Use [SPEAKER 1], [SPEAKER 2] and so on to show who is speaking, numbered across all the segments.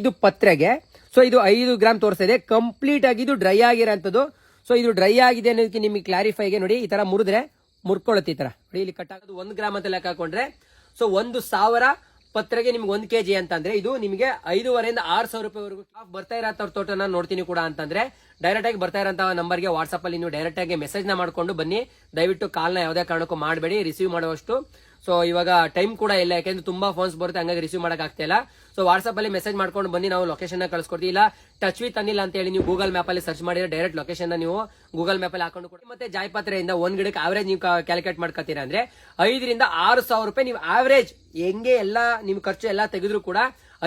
[SPEAKER 1] ಇದು ಪತ್ರೆಗೆ. ಸೊ ಇದು ಐದು ಗ್ರಾಮ್ ತೋರಿಸ್ತಾ ಇದೆ ಕಂಪ್ಲೀಟ್ ಆಗಿ ಇದು ಡ್ರೈ ಆಗಿರೋಂಥದ್ದು. ಸೊ ಇದು ಡ್ರೈ ಆಗಿದೆ ಅನ್ನೋದಕ್ಕೆ ನಿಮಗೆ ಕ್ಲಾರಿಫೈಗೆ ನೋಡಿ, ಈ ತರ ಮುರಿದ್ರೆ ಮುರ್ಕೊಳ್ಳುತ್ತೆ ಈ ತರ. ನೋಡಿ, ಇಲ್ಲಿ ಕಟ್ ಆಗೋದು ಒಂದು ಗ್ರಾಮ್ ಅಂತ ಲೆಕ್ಕ ಹಾಕೊಂಡ್ರೆ. ಸೊ ಒಂದು ಸಾವಿರ ಪತ್ರೆಗೆ ನಿಮ್ಗೆ ಒಂದು ಕೆಜಿ ಅಂತಂದ್ರೆ, ಇದು ನಿಮಗೆ ಐದೂವರೆಯಿಂದ ಆರು ಸಾವಿರ ರೂಪಾಯಿವರೆಗೂ ಸ್ಟಾಕ್ ಬರ್ತಾ ಇರೋ ತೋಟನ ನೋಡ್ತೀನಿ ಕೂಡ ಅಂತಂದ್ರೆ ಡೈರೆಕ್ಟ್ ಆಗಿ ಬರ್ತಾ ಇರೋಂತಹ ನಂಬರ್ಗೆ ವಾಟ್ಸ್ಆಪ್ ಅಲ್ಲಿ ನೀವು ಡೈರೆಕ್ಟ್ ಆಗಿ ಮೆಸೇಜ್ನ ಮಾಡ್ಕೊಂಡು ಬನ್ನಿ. ದಯವಿಟ್ಟು ಕಾಲ್ನ ಯಾವುದೇ ಕಾರಣಕ್ಕೂ ಮಾಡಬೇಡಿ ರಿಸೀವ್ ಮಾಡುವಷ್ಟು. ಸೊ ಇವಾಗ ಟೈಮ್ ಕೂಡ ಇಲ್ಲ. ಯಾಕೆಂದ್ರೆ ತುಂಬಾ ಫೋನ್ಸ್ ಬರುತ್ತೆ, ಹಂಗಾಗಿ ರಿಸೀವ್ ಮಾಡಕ್ ಆಗ್ತಾ ಇಲ್ಲ. ಸೊ ವಾಟ್ಸ್ಆಪ್ ಅಲ್ಲಿ ಮೆಸೇಜ್ ಮಾಡ್ಕೊಂಡು ಬನ್ನಿ, ನಾವು ಲೊಕೇಶನ್ ಕಳ್ಸ್ಕೊಡ್ತೀವಿ. ಇಲ್ಲ ಟಚ್ ವಿತ್ ಅನಿಲ್ ಅಂತ ಹೇಳಿ ನೀವು ಗೂಗಲ್ ಮ್ಯಾಪ್ ಅಲ್ಲಿ ಸರ್ಚ್ ಮಾಡಿದ್ರೆ ಡೈರೆಕ್ಟ್ ಲೊಕೇಶನ್ ನೀವು ಗೂಗಲ್ ಮ್ಯಾಪ್ ಅಲ್ಲಿ ಹಾಕೊಂಡು ಕೊಡಿ ಮತ್ತೆ ಜಾಯ್ಪತ್ರೆಯಿಂದ ಒಂದ್ ಗಿಡಕ್ಕೆ ಆವರೇಜ್ ನೀವು ಕ್ಯಾಲ್ಕುಲೇಟ್ ಮಾಡ್ಕೊತೀರಾ ಅಂದ್ರೆ ಐದರಿಂದ ಆರು ಸಾವಿರ ರೂಪಾಯಿ ನೀವು ಆವರೇಜ್ ಹೆಂಗೆ ಎಲ್ಲ ನಿಮ್ ಖರ್ಚು ಎಲ್ಲ ತೆಗೆದ್ರು ಕೂಡ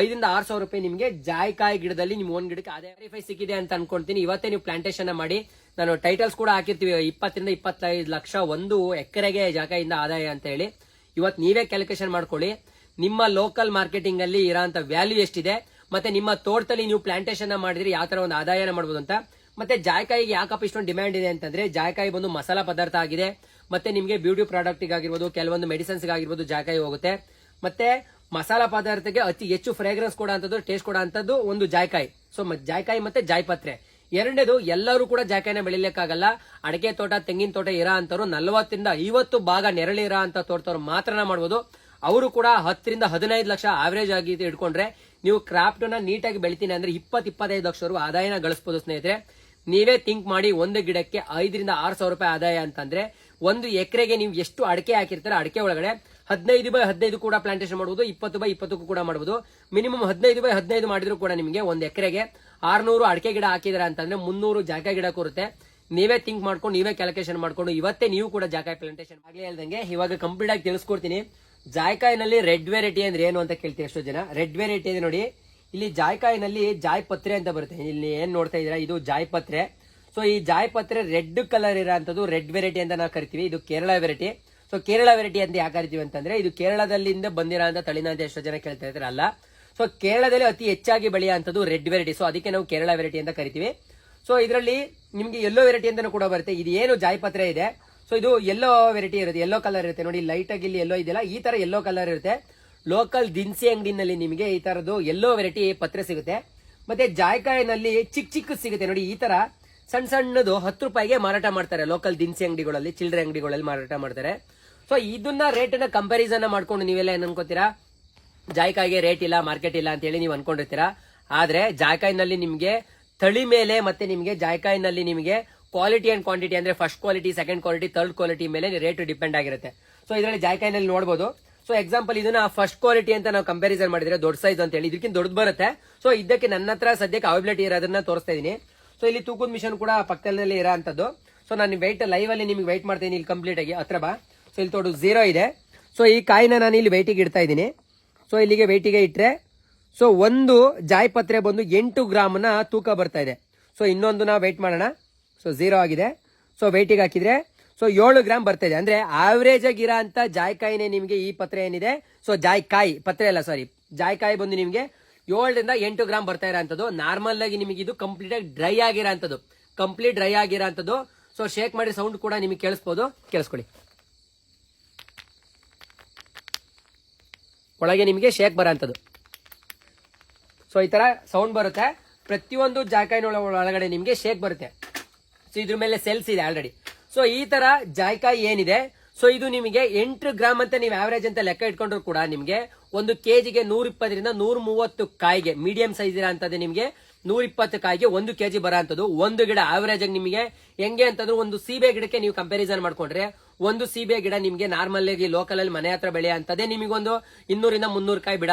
[SPEAKER 1] ಐದರಿಂದ ಆರು ಸಾವಿರ ರೂಪಾಯಿ ನಿಮಗೆ ಜಾಯ್ಕಾಯಿ ಗಿಡದಲ್ಲಿ ನಿಮ್ ಒಂದ್ ಗಿಡಕ್ಕೆ ಅದೇ ವೆರಿಫೈ ಸಿಕ್ಕಿದೆ ಅಂತ ಅನ್ಕೊಂತೀನಿ. ಇವತ್ತೇ ನೀವು ಪ್ಲಾಂಟೇಶನ್ ಮಾಡಿ. ನಾನು ಟೈಟಲ್ಸ್ ಕೂಡ ಹಾಕಿರ್ತೀವಿ. ಇಪ್ಪತ್ತರಿಂದ ಇಪ್ಪತ್ತೈದು ಲಕ್ಷ ಒಂದು ಎಕರೆಗೆ ಜಾಕಾಯಿಂದ ಆದಾಯ ಅಂತ ಹೇಳಿ. ಇವತ್ತು ನೀವೇ ಕ್ಯಾಲ್ಕುಲೇಷನ್ ಮಾಡ್ಕೊಳ್ಳಿ. ನಿಮ್ಮ ಲೋಕಲ್ ಮಾರ್ಕೆಟಿಂಗ್ ಅಲ್ಲಿ ಇರೋಂತ ವ್ಯಾಲ್ಯೂ ಎಷ್ಟಿದೆ? ಮತ್ತೆ ನಿಮ್ಮ ತೋಟದಲ್ಲಿ ನೀವು ಪ್ಲಾಂಟೇಶನ್ ಮಾಡಿದ್ರೆ, ಯಾವ ತರ ಒಂದು ಆದಾಯನ ಮಾಡ್ಬೋದು ಅಂತ. ಮತ್ತೆ ಜಾಯಕಾಯಿಗೆ ಯಾಕಪ್ಪ ಇಷ್ಟೊಂದು ಡಿಮ್ಯಾಂಡ್ ಇದೆ ಅಂತಂದ್ರೆ, ಜಾಯ್ಕಾಯಿ ಬಂದು ಮಸಾಲಾ ಪದಾರ್ಥ ಆಗಿದೆ. ಮತ್ತೆ ನಿಮಗೆ ಬ್ಯೂಟಿ ಪ್ರಾಡಕ್ಟ್ ಆಗಿರ್ಬೋದು ಕೆಲವೊಂದು ಮೆಡಿಸಿನ್ಸ್ ಆಗಿರ್ಬೋದು ಜಾಯಕಾಯಿ ಹೋಗುತ್ತೆ. ಮತ್ತೆ ಮಸಾಲಾ ಪದಾರ್ಥಕ್ಕೆ ಅತಿ ಹೆಚ್ಚು ಫ್ರೇಗ್ರೆನ್ಸ್ ಕೊಡೋ ಅಂತದ್ದು ಟೇಸ್ಟ್ ಕೊಡೋ ಒಂದು ಜಾಯಕಾಯಿ. ಸೊ ಜಾಯಕಾಯಿ ಮತ್ತೆ ಜಾಯ್ಪತ್ರೆ. ಎರಡನೇದು, ಎಲ್ಲರೂ ಕೂಡ ಜಾಕೆನ ಬೆಳಿಲಿಕ್ಕಾಗಲ್ಲ. ಅಡಿಕೆ ತೋಟ, ತೆಂಗಿನ ತೋಟ ಇರ ಅಂತವ್ರು ನಲವತ್ತರಿಂದ ಐವತ್ತು ಭಾಗ ನೆರಳಿ ಇರೋ ಅಂತ ತೋಟದವ್ರು ಮಾತ್ರನ ಮಾಡ್ಬೋದು. ಅವರು ಕೂಡ ಹತ್ತರಿಂದ ಹದಿನೈದು ಲಕ್ಷ ಆವರೇಜ್ ಆಗಿ ಇಟ್ಕೊಂಡ್ರೆ ನೀವು ಕ್ರಾಫ್ಟ್ನ ನೀಟಾಗಿ ಬೆಳಿತೀನಿ ಅಂದ್ರೆ ಇಪ್ಪತ್ ಇಪ್ಪತ್ತೈದು ಲಕ್ಷವರೆಗೂ ಆದಾಯನ ಗಳಿಸಬಹುದು ಸ್ನೇಹಿತರೆ. ನೀವೇ ಥಿಂಕ್ ಮಾಡಿ ಒಂದು ಗಿಡಕ್ಕೆ ಐದರಿಂದ ಆರು ಸಾವಿರ ರೂಪಾಯಿ ಆದಾಯ ಅಂತಂದ್ರೆ ಒಂದು ಎಕರೆಗೆ ನೀವು ಎಷ್ಟು ಅಡಿಕೆ ಹಾಕಿರ್ತಾರೆ ಅಡಿಕೆ ಒಳಗಡೆ ಹದಿನೈದು ಬೈ ಹದಿನೈದು ಕೂಡ ಪ್ಲಾಂಟೇಶನ್ ಮಾಡಬಹುದು ಇಪ್ಪತ್ತು ಬೈ ಇಪ್ಪತ್ತಕ್ಕೂ ಕೂಡ ಮಾಡಬಹುದು ಮಿನಿಮಮ್ ಹದಿನೈದು ಬೈ ಹದಿನೈದು ಮಾಡಿದ್ರು ಕೂಡ ನಿಮಗೆ ಒಂದು ಎಕರೆಗೆ ಆರ್ನೂರು ಅಡಿಕೆ ಗಿಡ ಹಾಕಿದ್ರೆ ಅಂತಂದ್ರೆ ಮುನ್ನೂರು ಜಾಕಾಯಿ ಗಿಡ ಕೊರುತ್ತೆ. ನೀವೇ ಥಿಂಕ್ ಮಾಡ್ಕೊಂಡು, ನೀವೇ ಕ್ಯಾಲ್ಕುಲೇಷನ್ ಮಾಡ್ಕೊಂಡು, ಇವತ್ತೇ ನೀವು ಕೂಡ ಜಾಕಾಯಿ ಪ್ಲಾಂಟೇಶನ್ ಆಗಲೇ ಹೇಳ್ದಂಗೆ ಇವಾಗ ಕಂಪ್ಲೀಟ್ ಆಗಿ ತಿಳಿಸ್ಕೊಡ್ತೀನಿ. ಜಾಯ್ಕಾಯಿನಲ್ಲಿ ರೆಡ್ ವೆರೈಟಿ ಅಂದ್ರೆ ಏನು ಅಂತ ಕೇಳ್ತೀವಿ ಎಷ್ಟೋ ಜನ? ರೆಡ್ ವೆರೈಟಿ ಇದೆ ನೋಡಿ. ಇಲ್ಲಿ ಜಾಯ್ಕಾಯಿನಲ್ಲಿ ಜಾಯ್ ಪತ್ರೆ ಅಂತ ಬರುತ್ತೆ. ಇಲ್ಲಿ ಏನ್ ನೋಡ್ತಾ ಇದೀರಾ ಇದು ಜಾಯ್ ಪತ್ರೆ ಸೊ ಈ ಜಾಯ್ ಪತ್ರೆ ರೆಡ್ ಕಲರ್ ಇರೋಂಥದ್ದು ರೆಡ್ ವೆರೈಟಿ ಅಂತ ನಾವು ಕರಿತೀವಿ. ಇದು Kerala variety so Kerala variety ಅಂತ ಯಾಕೆ ಕರಿತೀವಿ ಅಂತಂದ್ರೆ, ಇದು ಕೇರಳದಲ್ಲಿಂದ ಬಂದಿರೋ ಅಂತ ಎಷ್ಟೋ ಜನ ಕೇಳ್ತಾ ಇದ್ರಲ್ಲ ಸೊ ಕೇರಳದಲ್ಲಿ ಅತಿ ಹೆಚ್ಚಾಗಿ ಬೆಳೆಯುವಂಥದ್ದು ರೆಡ್ ವೆರೈಟಿ ಸೊ ಅದಕ್ಕೆ ನಾವು ಕೇರಳ ವೆರೈಟಿ ಅಂತ ಕರಿತೀವಿ. ಸೊ ಇದರಲ್ಲಿ ನಿಮಗೆ ಎಲ್ಲೋ ವೆರೈಟಿ ಅಂತಲೂ ಕೂಡ ಬರುತ್ತೆ. ಇದು ಏನು ಜಾಯಪತ್ರೆ ಇದೆ. ಸೊ ಇದು ಎಲ್ಲೋ ವೆರೈಟಿ ಇರುತ್ತೆ. ಎಲ್ಲೋ ಕಲರ್ ಇರುತ್ತೆ. ನೋಡಿ ಲೈಟ್ ಆಗಿ ಇಲ್ಲಿ ಎಲ್ಲೋ ಇದೆಯಲ್ಲ, ಈ ತರ ಎಲ್ಲೋ ಕಲರ್ ಇರುತ್ತೆ. ಲೋಕಲ್ ದಿನಸಿ ಅಂಗಡಿನಲ್ಲಿ ನಿಮಗೆ ಈ ತರದ್ದು ಎಲ್ಲೋ ವೆರೈಟಿ ಪತ್ರೆ ಸಿಗುತ್ತೆ. ಮತ್ತೆ ಜಾಯಕಾಯಿನಲ್ಲಿ ಚಿಕ್ಕ ಚಿಕ್ಕ ಸಿಗುತ್ತೆ. ನೋಡಿ, ಈ ತರ ಸಣ್ಣ ಸಣ್ಣದು ಹತ್ತು ರೂಪಾಯಿಗೆ ಮಾರಾಟ ಮಾಡ್ತಾರೆ ಲೋಕಲ್ ದಿನಸಿ ಅಂಗಡಿಗಳಲ್ಲಿ, ಚಿಲ್ಲರೆ ಅಂಗಡಿಗಳಲ್ಲಿ ಮಾರಾಟ ಮಾಡ್ತಾರೆ. ಸೊ ಇದನ್ನ ರೇಟ್ನ ಕಂಪಾರಿಸನ್ ಮಾಡ್ಕೊಂಡು ನೀವೆಲ್ಲ ಏನ್ ಅನ್ಕೋತೀರಾ ಜಾಯ್ಕಾಯಿಗೆ ರೇಟ್ ಇಲ್ಲ ಮಾರ್ಕೆಟ್ ಇಲ್ಲ ಅಂತ ಹೇಳಿ ನೀವು ಅನ್ಕೊಂಡಿರ್ತೀರಾ? ಆದ್ರೆ ಜಾಯ್ಕಾಯಿನಲ್ಲಿ ನಿಮಗೆ ತಳಿ ಮೇಲೆ ಮತ್ತೆ ನಿಮಗೆ ಜಾಯ್ಕಾಯಿನಲ್ಲಿ ನಿಮಗೆ ಕ್ವಾಲಿಟಿ ಅಂಡ್ ಕ್ವಾಂಟಿಟಿ ಅಂದ್ರೆ first quality second quality third quality ಮೇಲೆ ರೇಟ್ ಡಿಪೆಂಡ್ ಆಗಿರುತ್ತೆ. ಸೊ ಇದರಲ್ಲಿ ಜಾಯ್ಕಾಯಿನಲ್ಲಿ ನೋಡಬಹುದು ಸೊ ಎಕ್ಸಾಂಪಲ್ ಇದನ್ನ ಫಸ್ಟ್ ಕ್ವಾಲಿಟಿ ಅಂತ ನಾವು ಕಂಪಾರಿಸನ್ ಮಾಡಿದ್ರೆ ದೊಡ್ಡ ಸೈಜ್ ಅಂತ ಹೇಳಿ, ಇದಕ್ಕಿಂತ ದೊಡ್ಡ ಬರುತ್ತೆ. ಸೊ ಇದಕ್ಕೆ ನನ್ನ ಹತ್ರ ಸದ್ಯಕ್ಕೆ ಅವೈಬಿಲಿಟಿ ಇರೋದನ್ನ ತೋರಿಸ್ತಾ ಇದೀನಿ. ಸೊ ಇಲ್ಲಿ ತೂಕದ ಮಿಷನ್ ಕೂಡ ಪಕ್ಕದಲ್ಲಿ ಇರೋ ಅಂತದ್ದು ಸೊ ನಾನು ವೈಟ್ ಲೈವ್ ಅಲ್ಲಿ ನಿಮಗೆ ವೈಟ್ ಮಾಡ್ತೀನಿ, ಇಲ್ಲಿ ಕಂಪ್ಲೀಟ್ ಆಗಿ. ಹತ್ರ ಬಾ. ಸೊ ಇಲ್ಲಿ ತೋಡು ಝೀರೋ ಇದೆ. ಸೊ ಈ ಕಾಯಿನ ನಾನು ಇಲ್ಲಿ ವೆಯ್ಟಿಗೆ ಇಡ್ತಾ ಇದ್ದೀನಿ. ಸೊ ಇಲ್ಲಿಗೆ ವೆಯ್ಟಿಗೆ ಇಟ್ಟರೆ ಸೊ ಒಂದು ಜಾಯ್ಪತ್ರೆ ಬಂದು ಎಂಟು ಗ್ರಾಮ್ನ ತೂಕ ಬರ್ತಾ ಇದೆ. ಸೊ ಇನ್ನೊಂದು ನಾವು ವೆಯ್ಟ್ ಮಾಡೋಣ. ಸೊ ಝೀರೋ ಆಗಿದೆ. ಸೊ ವೆಯ್ಟಿಗೆ ಹಾಕಿದ್ರೆ ಸೊ ಏಳು ಗ್ರಾಮ್ ಬರ್ತಾ ಇದೆ. ಅಂದ್ರೆ ಆವ್ರೇಜ್ ಆಗಿರೋ ಅಂತ ಜಾಯ್ಕಾಯಿನೇ ನಿಮಗೆ ಈ ಪತ್ರೆ ಏನಿದೆ? ಸೊ ಜಾಯ್ಕಾಯಿ, ಪತ್ರೆ ಅಲ್ಲ ಸಾರಿ ಜಾಯ್ಕಾಯಿ ಬಂದು ನಿಮಗೆ ಏಳರಿಂದ ಎಂಟು ಗ್ರಾಮ್ ಬರ್ತಾ ಇರೋಂಥದ್ದು. ನಾರ್ಮಲ್ ಆಗಿ ನಿಮಗೆ ಇದು ಕಂಪ್ಲೀಟ್ ಆಗಿ ಡ್ರೈ ಆಗಿರೋ ಅಂಥದ್ದು ಕಂಪ್ಲೀಟ್ ಡ್ರೈ ಆಗಿರೋ ಅಂಥದ್ದು ಸೊ ಶೇಕ್ ಮಾಡಿ ಸೌಂಡ್ ಕೂಡ ನಿಮಗೆ ಕೇಳಿಸ್ಬೋದು. ಕೇಳಿಸ್ಕೊಳ್ಳಿ. ಒಳಗೆ ನಿಮಗೆ ಶೇಕ್ ಬರೋಂಥದ್ದು. ಸೊ ಈ ಥರ ಸೌಂಡ್ ಬರುತ್ತೆ. ಪ್ರತಿಯೊಂದು ಜಾಯ್ಕಾಯಿನ ಒಳಗಡೆ ನಿಮಗೆ ಶೇಕ್ ಬರುತ್ತೆ. ಸೊ ಇದ್ರ ಮೇಲೆ ಸೆಲ್ಸ್ ಇದೆ ಆಲ್ರೆಡಿ ಸೊ ಈ ತರ ಜಾಯ್ಕಾಯಿ ಏನಿದೆ? ಸೊ ಇದು ನಿಮಗೆ ಎಂಟು ಗ್ರಾಮ್ ಅಂತ ನೀವು ಆವರೇಜ್ ಅಂತ ಲೆಕ್ಕ ಇಟ್ಕೊಂಡ್ರು ಕೂಡ ನಿಮಗೆ ಒಂದು ಕೆಜಿಗೆ ನೂರ ಇಪ್ಪತ್ತರಿಂದ ನೂರ ಮೂವತ್ತು ಕಾಯಿಗೆ ಮೀಡಿಯಂ ಸೈಜ್ ಇರೋ ಅಂತದ್ದು ನಿಮಗೆ ನೂರ ಇಪ್ಪತ್ತು ಕಾಯಿಗೆ ಒಂದು ಕೆಜಿ ಬರೋ ಅಂತದ್ದು ಒಂದು ಗಿಡ ಆವರೇಜ್ ನಿಮಗೆ ಹೆಂಗೆ ಅಂತಂದ್ರೆ ಒಂದು ಸೀಬೆ ಗಿಡಕ್ಕೆ ನೀವು ಕಂಪ್ಯಾರಿಸನ್ ಮಾಡ್ಕೊಂಡ್ರೆ ಒಂದು ಸೀಬೆ ಗಿಡ ನಿಮಗೆ ನಾರ್ಮಲ್ ಆಗಿ ಲೋಕಲ್ ಅಲ್ಲಿ ಮನೆ ಹತ್ರ ಬೆಳೆಯ ಅಂತದೇ ನಿಮಗೊಂದು ಇನ್ನೂರಿಂದ ಮುನ್ನೂರು ಕಾಯಿ ಬಿಡ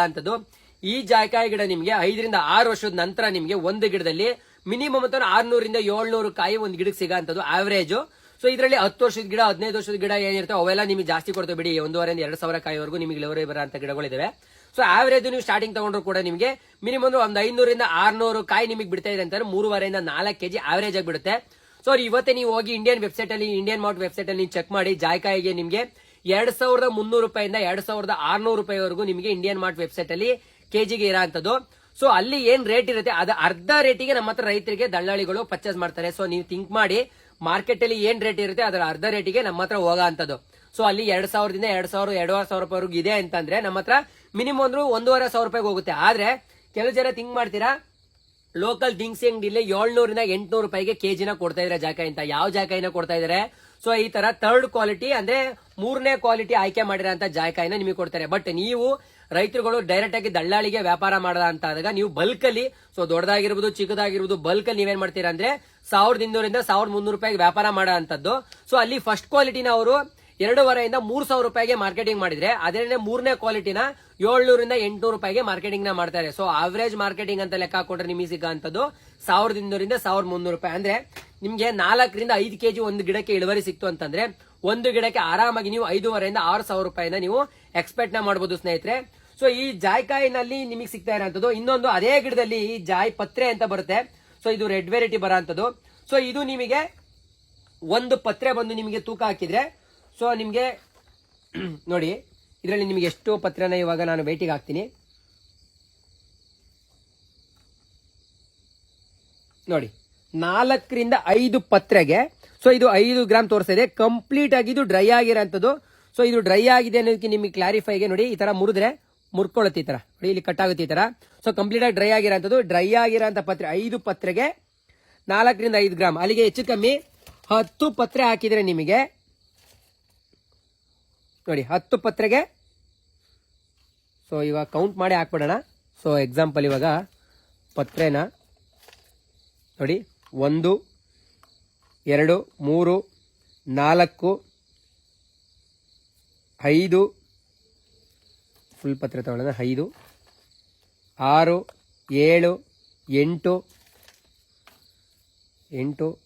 [SPEAKER 1] ಈ ಜಾಯಕಾಯಿ ಗಿಡ ನಿಮಗೆ ಐದರಿಂದ ಆರು ವರ್ಷದ ನಂತರ ನಿಮಗೆ ಒಂದು ಗಿಡದಲ್ಲಿ ಮಿನಿಮಮ್ ಅಂತ ಆರ್ನೂರಿಂದ ಏಳ್ನೂರು ಕಾಯಿ ಒಂದು ಗಿಡಕ್ಕೆ ಸಿಗೋಂಥದ್ದು ಆವರೇಜ್ ಸೊ ಇದರಲ್ಲಿ ಹತ್ತು ವರ್ಷದ ಗಿಡ, ಹದಿನೈದು ವರ್ಷದ ಗಿಡ ಏನಿರುತ್ತೆ ಅವೆಲ್ಲ ನಿಮಗೆ ಜಾಸ್ತಿ ಕೊಡ್ತೇವೆ ಬಿಡಿ. ಒಂದೂವರೆಯಿಂದ ಎರಡು ಸಾವಿರ ಕಾಯಿವರೆಗೂ ನಿಮಗೆ ಲೆವರೇ ಬರೋಂಥ ಗಿಡಗಳಿದಾವೆ. ಸೊ ಆವರೇಜ್ ನೀವು ಸ್ಟಾರ್ಟಿಂಗ್ ತಗೊಂಡ್ರು ಕೂಡ ನಿಮಗೆ ಮಿನಿಮಮ್ ಒಂದು ಐನೂರಿಂದ ಆರ್ನೂರು ಕಾಯಿ ನಿಮಗೆ ಬಿಡ್ತಾ ಇದೆ ಅಂತಂದ್ರೆ ಮೂರುವರೆಯಿಂದ ನಾಲ್ಕು ಕೆಜಿ ಆವರೇಜ್ ಆಗಿ ಬಿಡುತ್ತೆ. ಸೊ ಇವತ್ತೇ ನೀವು ಹೋಗಿ ಇಂಡಿಯನ್ ವೆಬ್ಸೈಟ್ ಅಲ್ಲಿ ಇಂಡಿಯನ್ ಮಾರ್ಟ್ ವೆಬ್ಸೈಟ್ ಅಲ್ಲಿ ಚೆಕ್ ಮಾಡಿ, ಜಾಯ್ಕಾಯಿಗೆ ನಿಮಗೆ ಎರಡ್ ಸಾವಿರದ ಮುನ್ನೂರು ರೂಪಾಯಿಂದ ಎರಡ್ ಸಾವಿರದ ಆರ್ನೂರು ರೂಪಾಯಿವರೆಗೂ ನಿಮಗೆ ಇಂಡಿಯನ್ ಮಾರ್ಟ್ ವೆಬ್ಸೈಟ್ ಅಲ್ಲಿ ಕೆಜಿಗೆ ಇರೋಂಥದ್ದು ಸೊ ಅಲ್ಲಿ ಏನ್ ರೇಟ್ ಇರುತ್ತೆ, ಅದ ಅರ್ಧ ರೇಟಿಗೆ ನಮ್ಮ ಹತ್ರ ರೈತರಿಗೆ ದಳ್ಳಾಳಿಗಳು ಪರ್ಚೇಸ್ ಮಾಡ್ತಾರೆ. ಸೊ ನೀವು ಥಿಂಕ್ ಮಾಡಿ ಮಾರ್ಕೆಟ್ ಅಲ್ಲಿ ಏನ್ ರೇಟ್ ಇರುತ್ತೆ, ಅದರ ಅರ್ಧ ರೇಟಿಗೆ ನಮ್ಮ ಹತ್ರ ಅಂತದ್ದು ಸೊ ಅಲ್ಲಿ ಎರಡ್ ಸಾವಿರದಿಂದ ಎರಡ್ ಸಾವಿರ ಎರಡೂವರೆ ಸಾವಿರ ರೂಪಾಯಿವರೆಗೂ ಇದೆ ಅಂತಂದ್ರೆ ನಮ್ಮ ಹತ್ರ ಮಿನಿಮಮ್ ಅಂದ್ರೂ ಒಂದೂವರೆ ಸಾವಿರ ರೂಪಾಯಿಗೆ ಹೋಗುತ್ತೆ. ಆದ್ರೆ, ಕೆಲವು ಜನ ಥಿಂಕ್ ಮಾಡ್ತೀರಾ ಲೋಕಲ್ ದಿನಸಿ ಅಂಗಡಿಲಿ ಏಳ್ನೂರಿಂದ ಎಂಟ್ನೂರು ರೂಪಾಯಿಗೆ ಕೆಜಿನ ಕೊಡ್ತಾ ಇದ್ರೆ ಅಂತ ಯಾವ ಜಾಕಾಯಿನ ಕೊಡ್ತಾ ಇದಾರೆ ಸೊ ಈ ತರ ಥರ್ಡ್ ಕ್ವಾಲಿಟಿ ಅಂದ್ರೆ ಮೂರನೇ ಕ್ವಾಲಿಟಿ ಆಯ್ಕೆ ಮಾಡಿರೋಂತ ಜಾಯ್ಕಾಯಿನ ನಿಮಗೆ ಕೊಡ್ತಾರೆ. ಬಟ್ ನೀವು ರೈತರುಗಳು ಡೈರೆಕ್ಟ್ ಆಗಿ ದಳ್ಳಾಳಿಗೆ ವ್ಯಾಪಾರ ಮಾಡದ ಅಂತ ಆದಾಗ ನೀವು ಬಲ್ಕ್ ಅಲ್ಲಿ ಸೊ ದೊಡ್ಡದಾಗಿರ್ಬೋದು, ಚಿಕ್ಕದಾಗಿರ್ಬೋದು ಬಲ್ಕ್ ಅಲ್ಲಿ ನೀವೇನ್ ಮಾಡ್ತೀರಾ ಅಂದ್ರೆ ಸಾವಿರದ ಇನ್ನೂರಿಂದ ಸಾವಿರದ ಮುನ್ನೂರು ರೂಪಾಯಿಗೆ ವ್ಯಾಪಾರ ಮಾಡೋ ಅಂತದ್ದು ಸೊ ಅಲ್ಲಿ ಫಸ್ಟ್ ಕ್ವಾಲಿಟಿನ ಅವರು ಎರಡೂವರೆಯಿಂದ ಮೂರ್ ಸಾವಿರ ರೂಪಾಯಿಗೆ ಮಾರ್ಕೆಟಿಂಗ್ ಮಾಡಿದ್ರೆ, ಅದರಿಂದ ಮೂರನೇ ಕ್ವಾಲಿಟಿನ ಏಳ್ನೂರಿಂದ ಎಂಟುನೂರು ರೂಪಾಯಿಗೆ ಮಾರ್ಕೆಟಿಂಗ್ನ ಮಾಡ್ತಾರೆ. ಸೊ ಆವರೇಜ್ ಮಾರ್ಕೆಟಿಂಗ್ ಅಂತ ಲೆಕ್ಕ ಹಾಕೊಂಡ್ರೆ ನಿಮಗೆ ಸಿಗುವಂತದ್ದು ಸಾವಿರದ ಇನ್ನೂರಿಂದ ಸಾವಿರದ ಮುನ್ನೂರು ರೂಪಾಯಿ. ಅಂದ್ರೆ ನಿಮಗೆ ನಾಲ್ಕರಿಂದ ಐದು ಕೆಜಿ ಒಂದು ಗಿಡಕ್ಕೆ ಇಳುವರಿ ಸಿಕ್ತು ಅಂತಂದ್ರೆ, ಒಂದು ಗಿಡಕ್ಕೆ ಆರಾಮಾಗಿ ನೀವು ಐದೂವರೆಯಿಂದ ಆರು ಸಾವಿರ ರೂಪಾಯಿನ ನೀವು ಎಕ್ಸ್ಪೆಕ್ಟ್ನ ಮಾಡಬಹುದು ಸ್ನೇಹಿತರೆ. ಸೊ ಈ ಜಾಯ್ಕಾಯಿನಲ್ಲಿ ನಿಮಗೆ ಸಿಗ್ತಾ ಇರೋಂಥದ್ದು, ಇನ್ನೊಂದು ಅದೇ ಗಿಡದಲ್ಲಿ ಈ ಜಾಯ್ ಪತ್ರೆ ಅಂತ ಬರುತ್ತೆ. ಸೊ ಇದು ರೆಡ್ ವೆರೈಟಿ ಬರೋಂಥದ್ದು. ಸೊ ಇದು ನಿಮಗೆ ಒಂದು ಪತ್ರೆ ಬಂದು ನಿಮಗೆ ತೂಕ ಹಾಕಿದ್ರೆ ಸೊ ನಿಮಗೆ, ನೋಡಿ, ಇದರಲ್ಲಿ ನಿಮಗೆ ಎಷ್ಟು ಪತ್ರನ ಇವಾಗ ನಾನು ಭೇಟಿಗೆ ಹಾಕ್ತೀನಿ. ನೋಡಿ, ನಾಲ್ಕರಿಂದ ಐದು ಪತ್ರೆಗೆ ಸೊ ಇದು ಐದು ಗ್ರಾಮ್ ತೋರಿಸಿದೆ ಕಂಪ್ಲೀಟ್ ಆಗಿ ಇದು ಡ್ರೈ ಆಗಿರೋಂಥದ್ದು. ಸೊ ಇದು ಡ್ರೈ ಆಗಿದೆ ಅನ್ನೋದಕ್ಕೆ ನಿಮಗೆ ಕ್ಲಾರಿಫೈಗೆ ನೋಡಿ, ಈ ತರ ಮುರಿದ್ರೆ ಮುರ್ಕೊಳ್ಳುತ್ತೆ ಈ ತರ. ನೋಡಿ, ಇಲ್ಲಿ ಕಟ್ ಆಗುತ್ತೆ ಈ ತರ. ಸೊ ಕಂಪ್ಲೀಟ್ ಆಗಿ ಡ್ರೈ ಆಗಿರೋಂಥದ್ದು. ಡ್ರೈ ಆಗಿರೋಂಥ ಪತ್ರೆ, ಐದು ಪತ್ರೆಗೆ ನಾಲ್ಕರಿಂದ ಐದು ಗ್ರಾಮ್ ಅಲ್ಲಿಗೆ ಹೆಚ್ಚು ಕಮ್ಮಿ ಹತ್ತು ಪತ್ರೆ ಹಾಕಿದ್ರೆ ನಿಮಗೆ ನೋಡಿ, ಹತ್ತು ಪತ್ರೆಗೆ. ಸೊ ಇವಾಗ ಕೌಂಟ್ ಮಾಡಿ ಹಾಕ್ಬಿಡೋಣ. ಸೊ ಎಕ್ಸಾಂಪಲ್ ಇವಾಗ ಪತ್ರೆನ ನೋಡಿ, ಒಂದು, ಎರಡು, ಮೂರು, ನಾಲ್ಕು, ಐದು. ಫುಲ್ ಪತ್ರೆ ತಗೊಳ್ಳೋಣ, ಐದು, ಆರು, ಏಳು, ಎಂಟು ಎಂಟು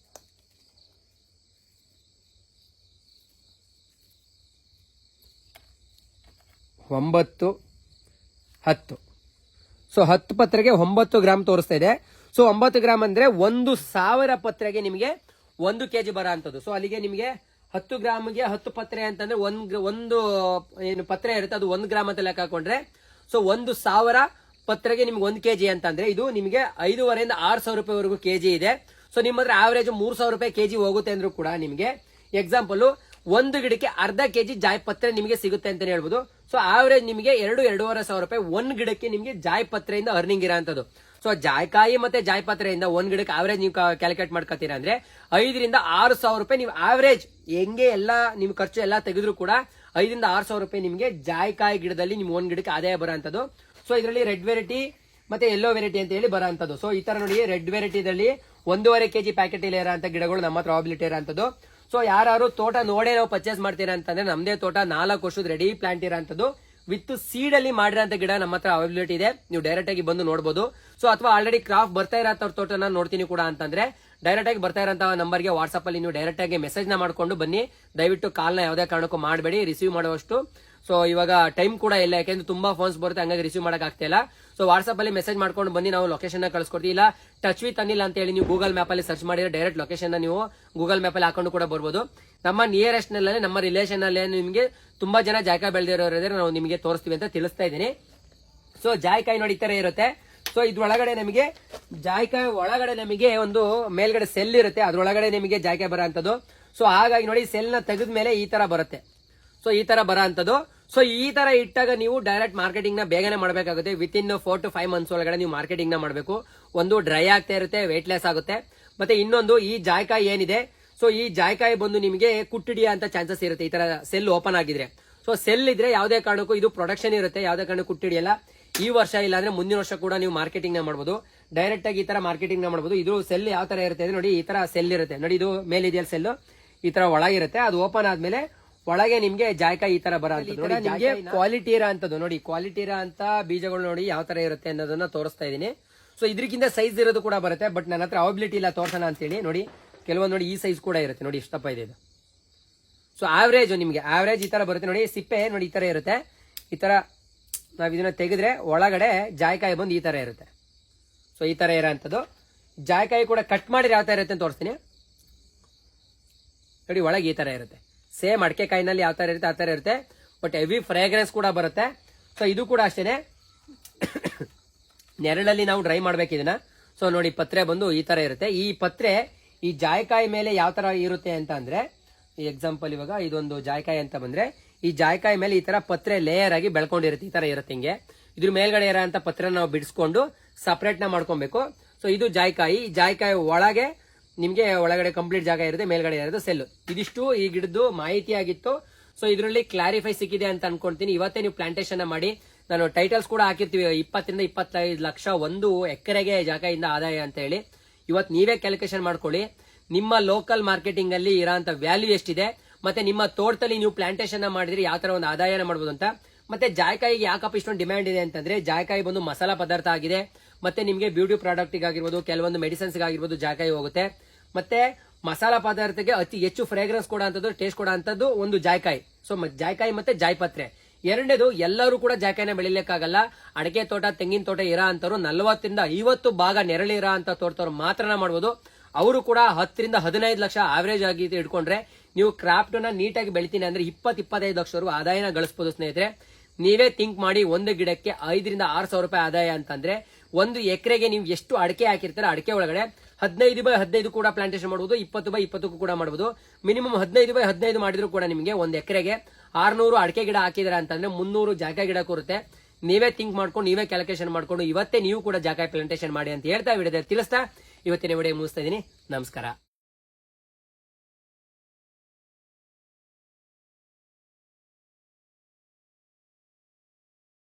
[SPEAKER 1] ಒಂಬತ್ತು, ಹತ್ತು. ಸೊ ಹತ್ತು ಪತ್ರೆಗೆ ಒಂಬತ್ತು ಗ್ರಾಮ್ ತೋರಿಸ್ತಾ ಇದೆ. ಸೊ ಒಂಬತ್ತು ಗ್ರಾಮ್ ಅಂದ್ರೆ ಒಂದು ಸಾವಿರ ಪತ್ರೆಗೆ ನಿಮಗೆ ಒಂದು ಕೆಜಿ ಬರೋ ಅಂತದ್ದು. ಸೊ ಅಲ್ಲಿಗೆ ನಿಮಗೆ ಹತ್ತು ಗ್ರಾಮ್ಗೆ ಹತ್ತು ಪತ್ರೆ ಅಂತಂದ್ರೆ ಒಂದು ಒಂದು, ಏನು ಪತ್ರೆ ಇರುತ್ತೆ, ಅದು ಒಂದು ಗ್ರಾಮ್ ಅಂತ ಲೆಕ್ಕ ಹಾಕೊಂಡ್ರೆ. ಸೊ ಒಂದು ಸಾವಿರ ಪತ್ರೆಗೆ ನಿಮ್ಗೆ ಒಂದು ಕೆಜಿ ಅಂತಂದ್ರೆ ಇದು ನಿಮಗೆ ಐದೂವರೆಯಿಂದ ಆರು ಸಾವಿರ ರೂಪಾಯಿವರೆಗೂ ಕೆಜಿ ಇದೆ. ಸೊ ನಿಮ್ಮ ಹತ್ರ ಆವರೇಜ್ ಮೂರು ಸಾವಿರ ರೂಪಾಯಿ ಕೆಜಿ ಹೋಗುತ್ತೆ ಅಂದ್ರೂ ಕೂಡ ನಿಮಗೆ ಎಕ್ಸಾಂಪಲ್ ಒಂದು ಗಿಡಕ್ಕೆ ಅರ್ಧ ಕೆಜಿ ಜಾಯ್ ಪತ್ರೆ ನಿಮಗೆ ಸಿಗುತ್ತೆ ಅಂತಾನೆ ಹೇಳ್ಬೋದು. ಸೊ ಆವರೇಜ್ ನಿಮಗೆ ಎರಡು, ಎರಡೂವರೆ ಸಾವಿರ ರೂಪಾಯಿ ಒಂದ್ ಗಿಡಕ್ಕೆ ನಿಮಗೆ ಜಾಯ್ ಪತ್ರೆಯಿಂದ ಅರ್ನಿಂಗ್ ಇರೋಂಥದ್ದು. ಸೊ ಜಾಯ್ಕಾಯಿ ಮತ್ತೆ ಜಾಯ್ ಪತ್ರೆಯಿಂದ ಒಂದ್ ಗಿಡಕ್ಕೆ ಆವರೇಜ್ ನೀವು ಕ್ಯಾಲ್ಕುಲೇಟ್ ಮಾಡ್ಕೊತೀರಾ ಅಂದ್ರೆ ಐದರಿಂದ ಆರು ಸಾವಿರ ರೂಪಾಯಿ ನೀವು ಆವರೇಜ್ ಹೆಂಗೆ ಎಲ್ಲ ನಿಮ್ ಖರ್ಚು ಎಲ್ಲ ತೆಗೆದ್ರು ಕೂಡ ಐದರಿಂದ ಆರು ಸಾವಿರ ರೂಪಾಯಿ ನಿಮಗೆ ಜಾಯ್ಕಾಯಿ ಗಿಡದಲ್ಲಿ ನಿಮ್ ಒಂದ್ ಗಿಡಕ್ಕೆ ಆದಾಯ ಬರೋಂಥದ್ದು. ಸೊ ಇದರಲ್ಲಿ ರೆಡ್ ವೆರೈಟಿ ಮತ್ತೆ ಎಲ್ಲೋ ವೆರೈಟಿ ಅಂತ ಹೇಳಿ ಬರೋಂಥದ್ದು. ಸೊ ಈ ತರ ನೋಡಿ ರೆಡ್ ವೆರೈಟಿದಲ್ಲಿ ಒಂದೂವರೆ ಕೆಜಿ ಪ್ಯಾಕೆಟ್ ಇಲ್ಲಿ ಇರೋಂಥ ಗಿಡಗಳು ನಮ್ಮ ಹತ್ರ ಅವೈಲಿಟಿ ಇರೋಂಥದ್ದು. ಸೊ ಯಾರು ತೋಟ ನೋಡೇ ನಾವು ಪರ್ಚೇಸ್ ಮಾಡ್ತೀರಾ ಅಂತಂದ್ರೆ ನಮ್ದೇ ತೋಟ ನಾಲ್ಕು ವರ್ಷದ ರೆಡಿ ಪ್ಲಾಂಟ್ ಇರೋಂಥದ್ದು. ವಿತ್ ಸೀಡ್ ಅಲ್ಲಿ ಮಾಡಿರೋಂಥ ಗಿಡ ನಮ್ಮ ಹತ್ರ ಅವೈಲಬಿಲಿಟಿ ಇದೆ. ನೀವು ಡೈರೆಕ್ಟ್ ಆಗಿ ಬಂದು ನೋಡಬಹುದು ಸೊ ಅಥವಾ ಆಲ್ರೆಡಿ ಕ್ರಾಫ್ಟ್ ಬರ್ತಾ ಇರೋಂಥವ್ರ ತೋಟನ ನೋಡ್ತೀನಿ ಕೂಡ ಅಂತಂದ್ರೆ ಡೈರೆಕ್ಟ್ ಆಗಿ ಬರ್ತಾ ಇರೋಂಥ ನಂಬರ್ಗೆ ವಾಟ್ಸ್ಆಪ್ ಅಲ್ಲಿ ನೀವು ಡೈರೆಕ್ಟ್ ಆಗಿ ಮೆಸೇಜ್ನ ಮಾಡ್ಕೊಂಡು ಬನ್ನಿ. ದಯವಿಟ್ಟು ಕಾಲ್ನ ಯಾವುದೇ ಕಾರಣಕ್ಕೂ ಮಾಡಬೇಡಿ. ರಿಸೀವ್ ಮಾಡುವಷ್ಟು. ಸೊ ಇವಾಗ ಟೈಮ್ ಕೂಡ ಇಲ್ಲ, ಯಾಕೆಂದ್ರೆ ತುಂಬಾ ಫೋನ್ಸ್ ಬರುತ್ತೆ, ಹಂಗಾಗಿ ರಿಸೀವ್ ಮಾಡಕ್ ಆಗ್ತಾ ಇಲ್ಲ. ಸೊ ವಾಟ್ಸ್ಆಪ್ ಅಲ್ಲಿ ಮೆಸೇಜ್ ಮಾಡ್ಕೊಂಡು ಬನ್ನಿ, ನಾವು ಲೊಕೇಶನ್ ಕಳ್ಸ್ಕೊಡ್ತೀವಿ. ಇಲ್ಲ ಟಚ್ ವಿತ್ ಅನಿಲ್ ಅಂತ ಹೇಳಿ ನೀವು ಗೂಗಲ್ ಮ್ಯಾಪ್ ಅಲ್ಲಿ ಸರ್ಚ್ ಮಾಡಿದ್ರೆ ಡೈರೆಕ್ಟ್ ಲೊಕೇಶನ್ ನೀವು ಗೂಗಲ್ ಮ್ಯಾಪ್ ಅಲ್ಲಿ ಹಾಕೊಂಡು ಕೂಡ ಬರ್ಬೋದು. ನಮ್ಮ ನಿಯರೆಸ್ಟ್ನಲ್ಲಿ, ನಮ್ಮ ರಿಲೇಷನ್ ಅಲ್ಲಿ ನಿಮಗೆ ತುಂಬಾ ಜನ ಜಾಯ್ಕ ಬೆಳೆದಿರೋದ್ರೆ ನಾವು ನಿಮಗೆ ತೋರಿಸ್ತೀವಿ ಅಂತ ತಿಳಿಸ್ತಾ ಇದ್ದೀನಿ. ಸೊ ಜಾಯ್ಕಾಯಿ ನೋಡಿ ತರ ಇರುತ್ತೆ. ಸೊ ಇದ್ರೊಳಗಡೆ ನಮಗೆ ಜಾಯ್ಕಾಯಿ ಒಳಗಡೆ ನಮಗೆ ಒಂದು ಮೇಲ್ಗಡೆ ಸೆಲ್ ಇರುತ್ತೆ, ಅದ್ರೊಳಗಡೆ ನಿಮಗೆ ಜಾಯ್ಕಾಯಿ ಬರೋ ಅಂತದ್ದು ಸೊ ಹಾಗಾಗಿ ನೋಡಿ ಸೆಲ್ನ ತೆಗೆದ ಮೇಲೆ ಈ ತರ ಬರುತ್ತೆ. ಸೊ ಈ ತರ ಬರೋ ಅಂತದ್ದು ಸೊ ಈ ತರ ಇಟ್ಟಾಗ ನೀವು ಡೈರೆಕ್ಟ್ ಮಾರ್ಕೆಟಿಂಗ್ನ ಬೇಗನೆ ಮಾಡಬೇಕಾಗುತ್ತೆ. Within four to five months ಒಳಗಡೆ ನೀವು ಮಾರ್ಕೆಟಿಂಗ್ನ ಮಾಡಬೇಕು. ಒಂದು ಡ್ರೈ ಆಗ್ತಾ ಇರುತ್ತೆ ವೇಟ್ಲೆಸ್ ಆಗುತ್ತೆ. ಮತ್ತೆ ಇನ್ನೊಂದು, ಈ ಜಾಯ್ಕಾಯಿ ಏನಿದೆ? ಸೊ ಈ ಜಾಯ್ಕಾಯಿ ಬಂದು ನಿಮಗೆ ಕುಟ್ಟಿಡಿಯ ಅಂತ ಚಾನ್ಸಸ್ ಇರುತ್ತೆ. ಈ ತರ ಸೆಲ್ ಓಪನ್ ಆಗಿದ್ರೆ. ಸೊ ಸೆಲ್ ಇದ್ರೆ ಯಾವುದೇ ಕಾರಣಕ್ಕೂ ಇದು ಪ್ರೊಡಕ್ಷನ್ ಇರುತ್ತೆ. ಯಾವುದೇ ಕಾರಣಕ್ಕೂ ಕುಟ್ಟಿಡಿಯಲ್ಲ. ಈ ವರ್ಷ ಇಲ್ಲ ಅಂದ್ರೆ ಮುಂದಿನ ವರ್ಷ ಕೂಡ ನೀವು ಮಾರ್ಕೆಟಿಂಗ್ನ ಮಾಡಬಹುದು ಡೈರೆಕ್ಟ್ ಆಗಿ ಈ ತರ ಮಾರ್ಕೆಟಿಂಗ್ನ ಮಾಡಬಹುದು ಇದು ಸೆಲ್ ಯಾವ ತರ ಇರುತ್ತೆ ನೋಡಿ ಈ ತರ ಸೆಲ್ ಇರುತ್ತೆ. ನೋಡಿ ಇದು ಮೇಲಿದೆಯಲ್ಲ ಸೆಲ್ ಈ ತರ ಒಳಗಿರುತ್ತೆ. ಅದು ಓಪನ್ ಆದ್ಮೇಲೆ ಒಳಗೆ ನಿಮ್ಗೆ ಜಾಯ್ಕಾಯಿ ಈ ತರ ನೋಡಿ ನಿಮಗೆ ಕ್ವಾಲಿಟಿ ಇರೋ ಅಂತದ್ದು ನೋಡಿ ಕ್ವಾಲಿಟಿ ಇರೋ ಅಂತ ಬೀಜಗಳು ನೋಡಿ ಯಾವ ತರ ಇರುತ್ತೆ ಅನ್ನೋದನ್ನ ತೋರಿಸ್ತಾ ಇದೀನಿ. ಸೊ ಇದಕ್ಕಿಂತ ಸೈಜ್ ಇರೋದು ಕೂಡ ಬರುತ್ತೆ ಬಟ್ ನನ್ನ ಹತ್ರ ಅವೈಬಿಲಿಟಿ ಇಲ್ಲ ತೋರ್ಸೋಣ ಅಂತೇಳಿ. ನೋಡಿ ಕೆಲವೊಂದು ನೋಡಿ ಈ ಸೈಜ್ ಕೂಡ ಇರುತ್ತೆ. ನೋಡಿ ಇಷ್ಟಪ್ಪ ಇದೆ ಇದು. ಸೊ ಆವ್ರೇಜ್ ನಿಮಗೆ ಆವ್ರೇಜ್ ಈ ತರ ಬರುತ್ತೆ. ನೋಡಿ ಸಿಪ್ಪೆ ನೋಡಿ ಈ ತರ ಇರುತ್ತೆ. ಈ ತರ ನಾವ್ ಇದನ್ನ ತೆಗೆದ್ರೆ ಒಳಗಡೆ ಜಾಯ್ಕಾಯಿ ಬಂದು ಈ ತರ ಇರುತ್ತೆ. ಸೊ ಈ ತರ ಇರೋಂಥದ್ದು ಜಾಯ್ಕಾಯಿ ಕೂಡ ಕಟ್ ಮಾಡಿದ್ರೆ ಯಾವ ತರ ಇರುತ್ತೆ ಅಂತ ತೋರಿಸ್ತೀನಿ. ನೋಡಿ ಒಳಗೆ ಈ ತರ ಇರುತ್ತೆ. ಸೇಮ್ ಅಡಿಕೆ ಕಾಯಿನಲ್ಲಿ ಯಾವ ತರ ಇರುತ್ತೆ, ಆ ತರ ಇರುತ್ತೆ. ಬಟ್ ಹೆವಿ ಫ್ರೇಗ್ರೆನ್ಸ್ ಕೂಡ ಬರುತ್ತೆ. ಸೊ ಇದು ಕೂಡ ಅಷ್ಟೇನೆ. ನೆರಳಲ್ಲಿ ನಾವು ಡ್ರೈ ಮಾಡ್ಬೇಕು ಇದನ್ನ. ಸೊ ನೋಡಿ, ಪತ್ರೆ ಬಂದು ಈ ತರ ಇರುತ್ತೆ. ಈ ಪತ್ರೆ, ಈ ಜಾಯ್ಕಾಯಿ ಮೇಲೆ ಯಾವ ತರ ಇರುತ್ತೆ ಅಂತ ಅಂದ್ರೆ ಎಕ್ಸಾಂಪಲ್ ಇವಾಗ ಇದೊಂದು ಜಾಯ್ಕಾಯಿ ಅಂತ ಬಂದ್ರೆ, ಈ ಜಾಯ್ಕಾಯಿ ಮೇಲೆ ಈ ತರ ಪತ್ರೆ ಲೇಯರ್ ಆಗಿ ಬೆಳ್ಕೊಂಡಿರುತ್ತೆ. ಈ ತರ ಇರುತ್ತೆ ಹಿಂಗೆ. ಇದ್ರ ಮೇಲ್ಗಡೆ ಇರೋ ಅಂತ ಪತ್ರೆ ನಾವು ಬಿಡಿಸ್ಕೊಂಡು ಸಪ್ರೇಟ್ನ ಮಾಡ್ಕೊಬೇಕು. ಸೊ ಇದು ಜಾಯ್ಕಾಯಿ. ಜಾಯ್ಕಾಯಿ ಒಳಗೆ ನಿಮ್ಗೆ ಒಳಗಡೆ ಕಂಪ್ಲೀಟ್ ಜಾಗ ಇರುತ್ತೆ, ಮೇಲ್ಗಡೆ ಇರೋದು ಸೆಲ್ ಇದಿಷ್ಟು ಈ ಗಿಡದ್ದು ಮಾಹಿತಿ ಆಗಿತ್ತು ಸೊ ಇದರಲ್ಲಿ ಕ್ಲಾರಿಫೈ ಸಿಕ್ಕಿದೆ ಅಂತ ಅನ್ಕೊಂತೀನಿ. ಇವತ್ತೇ ನೀವು ಪ್ಲಾಂಟೇಶನ್ ಮಾಡಿ. ನಾನು ಟೈಟಲ್ಸ್ ಕೂಡ ಹಾಕಿರ್ತೀವಿ. ಇಪ್ಪತ್ತರಿಂದ ಇಪ್ಪತ್ತೈದು ಲಕ್ಷ ಒಂದು ಎಕರೆಗೆ ಜಾಗದಿಂದ ಆದಾಯ ಅಂತ ಹೇಳಿ. ಇವತ್ತು ನೀವೇ ಕ್ಯಾಲ್ಕುಲೇಷನ್ ಮಾಡ್ಕೊಳ್ಳಿ. ನಿಮ್ಮ ಲೋಕಲ್ ಮಾರ್ಕೆಟಿಂಗ್ ಅಲ್ಲಿ ಇರೋಂಥ ವ್ಯಾಲ್ಯೂ ಎಷ್ಟಿದೆ? ಮತ್ತೆ ನಿಮ್ಮ ತೋಟದಲ್ಲಿ ನೀವು ಪ್ಲಾಂಟೇಶನ್ ಮಾಡಿದ್ರೆ ಯಾವ ತರ ಒಂದು ಆದಾಯನ ಮಾಡ್ಬೋದು ಅಂತ. ಮತ್ತೆ ಜಾಯಕಾಯಿಗೆ ಯಾಕಪ್ಪ ಇಷ್ಟೊಂದು ಡಿಮ್ಯಾಂಡ್ ಇದೆ ಅಂತಂದ್ರೆ, ಜಾಯಕಾಯಿ ಬಂದು ಮಸಾಲಾ ಪದಾರ್ಥ ಆಗಿದೆ. ಮತ್ತೆ ನಿಮಗೆ ಬ್ಯೂಟಿ ಪ್ರಾಡಕ್ಟ್ ಆಗಿರ್ಬೋದು ಕೆಲವೊಂದು ಮೆಡಿಸಿನ್ಸ್ ಆಗಿರ್ಬೋದು ಜಾಯ್ಕಾಯಿ ಹೋಗುತ್ತೆ. ಮತ್ತೆ ಮಸಾಲಾ ಪದಾರ್ಥಕ್ಕೆ ಅತಿ ಹೆಚ್ಚು ಫ್ರೇಗ್ರೆನ್ಸ್ ಕೊಡೋ ಅಂತದ್ದು ಟೇಸ್ಟ್ ಕೊಡೋ ಅಂತದ್ದು ಒಂದು ಜಾಯ್ಕಾಯಿ. ಸೊ ಜಾಯ್ಕಾಯಿ ಮತ್ತೆ ಜಾಯ್ಪತ್ರೆ. ಎರಡನೇದು, ಎಲ್ಲರೂ ಕೂಡ ಜಾಯ್ಕಾಯಿನ ಬೆಳಿಲಿಕ್ಕಾಗಲ್ಲ. ಅಡಿಕೆ ತೋಟ, ತೆಂಗಿನ ತೋಟ ಇರೋ ಅಂತವ್ರು ನಲವತ್ತರಿಂದ ಐವತ್ತು ಭಾಗ ನೆರಳಿರೋ ಅಂತ ತೋರ್ತವ್ರು ಮಾತ್ರ ಮಾಡ್ಬೋದು. ಅವರು ಕೂಡ ಹತ್ತರಿಂದ ಹದಿನೈದು ಲಕ್ಷ ಆವರೇಜ್ ಆಗಿ ಇಟ್ಕೊಂಡ್ರೆ ನೀವು ಕ್ರಾಫ್ಟ್ನ ನೀಟಾಗಿ ಬೆಳಿತೀನಿ ಅಂದ್ರೆ ಇಪ್ಪತ್ ಇಪ್ಪತ್ತೈದು ಲಕ್ಷವರೆಗೂ ಆದಾಯನ ಗಳಿಸಬಹುದು ಸ್ನೇಹಿತರೆ. ನೀವೇ ಥಿಂಕ್ ಮಾಡಿ ಒಂದು ಗಿಡಕ್ಕೆ ಐದರಿಂದ ಆರು ಸಾವಿರ ರೂಪಾಯಿ ಆದಾಯ ಅಂತಂದ್ರೆ ಒಂದು ಎಕರೆಗೆ ನೀವು ಎಷ್ಟು ಅಡಿಕೆ ಹಾಕಿರ್ತಾರೆ, ಅಡಿಕೆ ಒಳಗಡೆ ಹದಿನೈದು ಬೈ ಹದಿನೈದು ಕೂಡ ಪ್ಲಾಂಟೇಶನ್ ಮಾಡಬಹುದು ಇಪ್ಪತ್ತು ಬೈ ಇಪ್ಪತ್ತಕ್ಕೂ ಕೂಡ ಮಾಡಬಹುದು ಮಿನಿಮಮ್ ಹದಿನೈದು ಬೈ ಹದಿನೈದು ಮಾಡಿದ್ರು ಕೂಡ ನಿಮಗೆ ಒಂದು ಎಕರೆಗೆ ಆರ್ನೂರು ಅಡಿಕೆ ಗಿಡ ಹಾಕಿದ್ರೆ ಅಂತಂದ್ರೆ ಮುನ್ನೂರು ಜಾಗ ಗಿಡ ಕೊರುತ್ತೆ. ನೀವೇ ಥಿಂಕ್ ಮಾಡ್ಕೊಂಡು, ನೀವೇ ಕ್ಯಾಲ್ಕುಲೇಷನ್ ಮಾಡ್ಕೊಂಡು, ಇವತ್ತೇ ನೀವು ಕೂಡ ಜಾಗ ಪ್ಲಾಂಟೇಶನ್ ಮಾಡಿ ಅಂತ ಹೇಳ್ತಾ ವಿಡಿಯೋದಲ್ಲಿ ತಿಳಿಸ್ತಾ ಇವತ್ತಿನ ವಿಡಿಯೋ ಮುಗಿಸ್ತಾ ಇದ್ದೀನಿ. ನಮಸ್ಕಾರ.